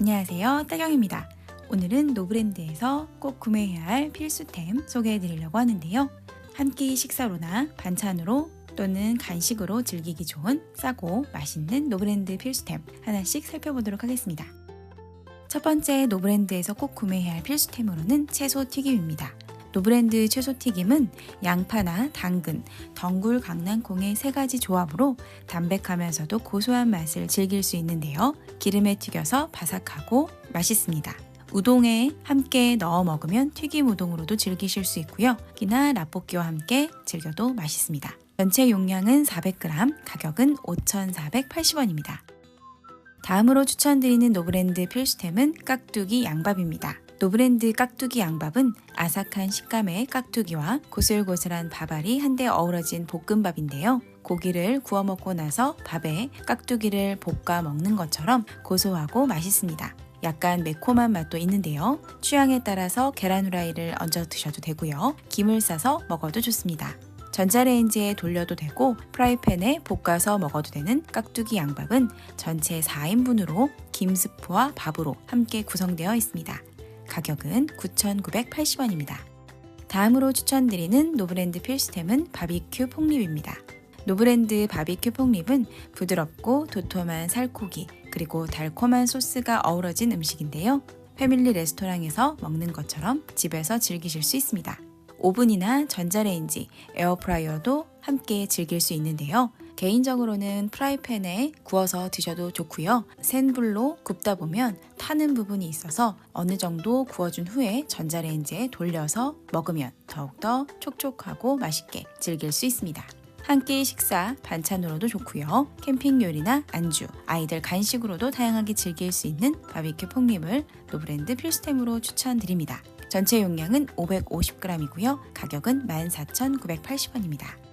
안녕하세요. 따경입니다. 오늘은 노브랜드에서 꼭 구매해야 할 필수템 소개해 드리려고 하는데요. 한 끼 식사로나 반찬으로 또는 간식으로 즐기기 좋은 싸고 맛있는 노브랜드 필수템 하나씩 살펴보도록 하겠습니다. 첫 번째 노브랜드에서 꼭 구매해야 할 필수템으로는 채소 튀김입니다. 노브랜드 채소 튀김은 양파나 당근, 덩굴, 강낭콩의 세 가지 조합으로 담백하면서도 고소한 맛을 즐길 수 있는데요. 기름에 튀겨서 바삭하고 맛있습니다. 우동에 함께 넣어 먹으면 튀김 우동으로도 즐기실 수 있고요. 끼나 라볶이와 함께 즐겨도 맛있습니다. 전체 용량은 400g, 가격은 5,480원입니다. 다음으로 추천드리는 노브랜드 필수템은 깍두기 양밥입니다. 노브랜드 깍두기 양밥은 아삭한 식감의 깍두기와 고슬고슬한 밥알이 한데 어우러진 볶음밥인데요. 고기를 구워 먹고 나서 밥에 깍두기를 볶아 먹는 것처럼 고소하고 맛있습니다. 약간 매콤한 맛도 있는데요. 취향에 따라서 계란 후라이를 얹어 드셔도 되고요. 김을 싸서 먹어도 좋습니다. 전자레인지에 돌려도 되고 프라이팬에 볶아서 먹어도 되는 깍두기 양밥은 전체 4인분으로 김 스프와 밥으로 함께 구성되어 있습니다. 가격은 9,980원입니다. 다음으로 추천드리는 노브랜드 필수템은 바비큐 폭립입니다. 노브랜드 바비큐 폭립은 부드럽고 도톰한 살코기 그리고 달콤한 소스가 어우러진 음식인데요. 패밀리 레스토랑에서 먹는 것처럼 집에서 즐기실 수 있습니다. 오븐이나 전자레인지, 에어프라이어도 함께 즐길 수 있는데요. 개인적으로는 프라이팬에 구워서 드셔도 좋고요. 센 불로 굽다 보면 타는 부분이 있어서 어느 정도 구워준 후에 전자레인지에 돌려서 먹으면 더욱더 촉촉하고 맛있게 즐길 수 있습니다. 한 끼 식사, 반찬으로도 좋고요. 캠핑 요리나 안주, 아이들 간식으로도 다양하게 즐길 수 있는 바비큐 폭립을 노브랜드 필수템으로 추천드립니다. 전체 용량은 550g이고요. 가격은 14,980원입니다.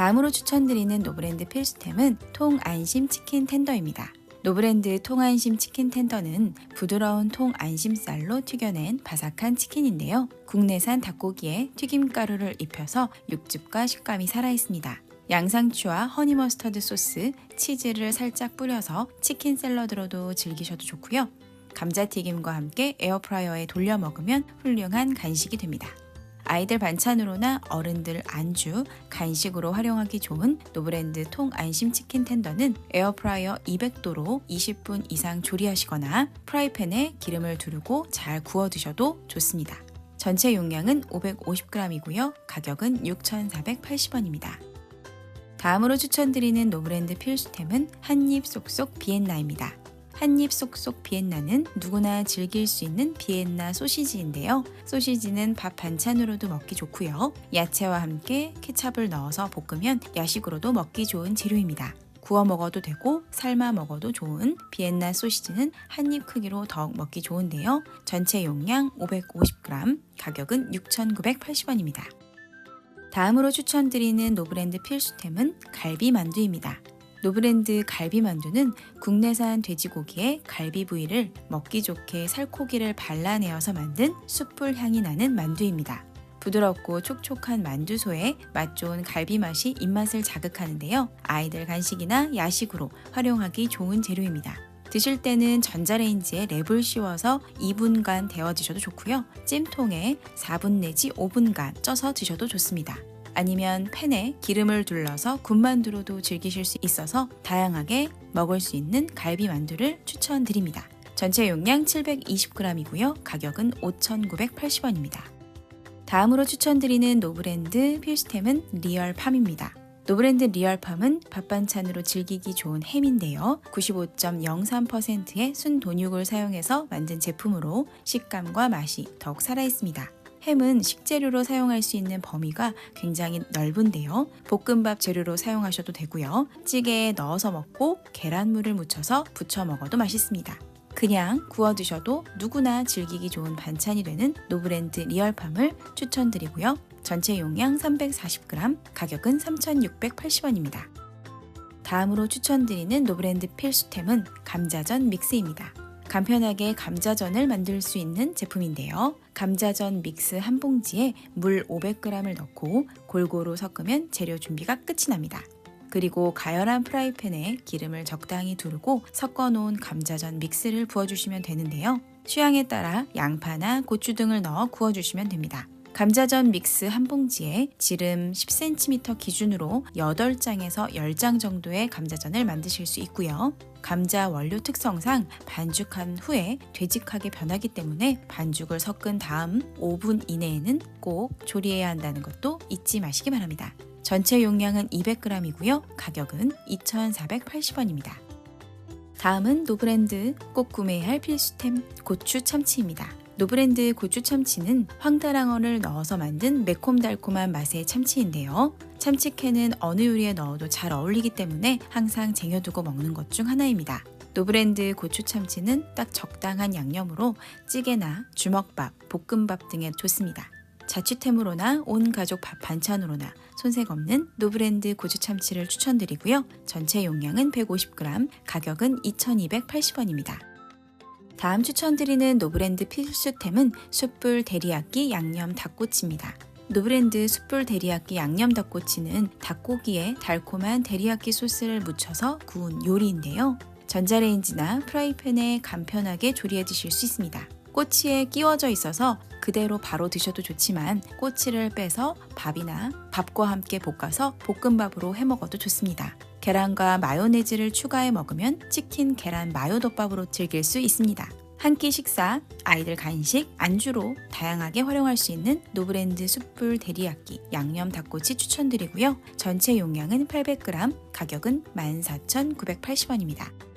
다음으로 추천드리는 노브랜드 필수템은 통안심 치킨 텐더입니다. 노브랜드 통안심 치킨 텐더는 부드러운 통안심살로 튀겨낸 바삭한 치킨인데요. 국내산 닭고기에 튀김가루를 입혀서 육즙과 식감이 살아있습니다. 양상추와 허니 머스터드 소스, 치즈를 살짝 뿌려서 치킨 샐러드로도 즐기셔도 좋고요. 감자튀김과 함께 에어프라이어에 돌려 먹으면 훌륭한 간식이 됩니다. 아이들 반찬으로나 어른들 안주, 간식으로 활용하기 좋은 노브랜드 통 안심 치킨 텐더는 에어프라이어 200도로 20분 이상 조리하시거나 프라이팬에 기름을 두르고 잘 구워 드셔도 좋습니다. 전체 용량은 550g이고요. 가격은 6,480원입니다. 다음으로 추천드리는 노브랜드 필수템은 한입 쏙쏙 비엔나입니다. 한입 쏙쏙 비엔나는 누구나 즐길 수 있는 비엔나 소시지인데요. 소시지는 밥 반찬으로도 먹기 좋고요. 야채와 함께 케찹을 넣어서 볶으면 야식으로도 먹기 좋은 재료입니다. 구워 먹어도 되고 삶아 먹어도 좋은 비엔나 소시지는 한 입 크기로 더욱 먹기 좋은데요. 전체 용량 550g, 가격은 6,980원입니다. 다음으로 추천드리는 노브랜드 필수템은 갈비 만두입니다. 노브랜드 갈비만두는 국내산 돼지고기에 갈비 부위를 먹기 좋게 살코기를 발라내어서 만든 숯불 향이 나는 만두입니다. 부드럽고 촉촉한 만두소에 맛 좋은 갈비 맛이 입맛을 자극하는데요. 아이들 간식이나 야식으로 활용하기 좋은 재료입니다. 드실 때는 전자레인지에 랩을 씌워서 2분간 데워 드셔도 좋고요. 찜통에 4분 내지 5분간 쪄서 드셔도 좋습니다. 아니면 팬에 기름을 둘러서 군만두로도 즐기실 수 있어서 다양하게 먹을 수 있는 갈비 만두를 추천드립니다. 전체 용량 720g이고요. 가격은 5,980원입니다. 다음으로 추천드리는 노브랜드 필수템은 리얼팜입니다. 노브랜드 리얼팜은 밥반찬으로 즐기기 좋은 햄인데요. 95.03%의 순 돈육을 사용해서 만든 제품으로 식감과 맛이 더욱 살아있습니다. 햄은 식재료로 사용할 수 있는 범위가 굉장히 넓은데요. 볶음밥 재료로 사용하셔도 되고요. 찌개에 넣어서 먹고 계란물을 묻혀서 부쳐 먹어도 맛있습니다. 그냥 구워 드셔도 누구나 즐기기 좋은 반찬이 되는 노브랜드 리얼팜을 추천드리고요. 전체 용량 340g, 가격은 3,680원입니다. 다음으로 추천드리는 노브랜드 필수템은 감자전 믹스입니다. 간편하게 감자전을 만들 수 있는 제품인데요. 감자전 믹스 한 봉지에 물 500g을 넣고 골고루 섞으면 재료 준비가 끝이 납니다. 그리고 가열한 프라이팬에 기름을 적당히 두르고 섞어 놓은 감자전 믹스를 부어주시면 되는데요. 취향에 따라 양파나 고추 등을 넣어 구워주시면 됩니다. 감자전 믹스 한 봉지에 지름 10cm 기준으로 8장에서 10장 정도의 감자전을 만드실 수 있고요. 감자 원료 특성상 반죽한 후에 되직하게 변하기 때문에 반죽을 섞은 다음 5분 이내에는 꼭 조리해야 한다는 것도 잊지 마시기 바랍니다. 전체 용량은 200g이고요. 가격은 2,480원입니다. 다음은 노브랜드 꼭 구매해야 할 필수템 고추 참치입니다. 노브랜드 고추 참치는 황다랑어를 넣어서 만든 매콤달콤한 맛의 참치인데요. 참치캔은 어느 요리에 넣어도 잘 어울리기 때문에 항상 쟁여두고 먹는 것 중 하나입니다. 노브랜드 고추 참치는 딱 적당한 양념으로 찌개나 주먹밥, 볶음밥 등에 좋습니다. 자취템으로나 온 가족 밥 반찬으로나 손색 없는 노브랜드 고추 참치를 추천드리고요. 전체 용량은 150g, 가격은 2,280원입니다. 다음 추천드리는 노브랜드 필수템은 숯불 데리야끼 양념 닭꼬치입니다. 노브랜드 숯불 데리야끼 양념 닭꼬치는 닭고기에 달콤한 데리야끼 소스를 묻혀서 구운 요리인데요. 전자레인지나 프라이팬에 간편하게 조리해 드실 수 있습니다. 꼬치에 끼워져 있어서 그대로 바로 드셔도 좋지만 꼬치를 빼서 밥이나 밥과 함께 볶아서 볶음밥으로 해 먹어도 좋습니다. 계란과 마요네즈를 추가해 먹으면 치킨 계란 마요덮밥으로 즐길 수 있습니다. 한 끼 식사, 아이들 간식, 안주로 다양하게 활용할 수 있는 노브랜드 숯불 데리야끼 양념 닭꼬치 추천드리고요. 전체 용량은 800g, 가격은 14,980원입니다.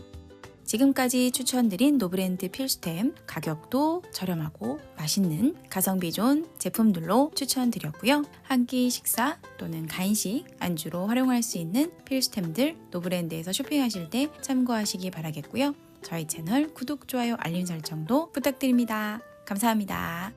지금까지 추천드린 노브랜드 필수템 가격도 저렴하고 맛있는 가성비 좋은 제품들로 추천드렸고요. 한 끼 식사 또는 간식, 안주로 활용할 수 있는 필수템들 노브랜드에서 쇼핑하실 때 참고하시기 바라겠고요. 저희 채널 구독, 좋아요, 알림 설정도 부탁드립니다. 감사합니다.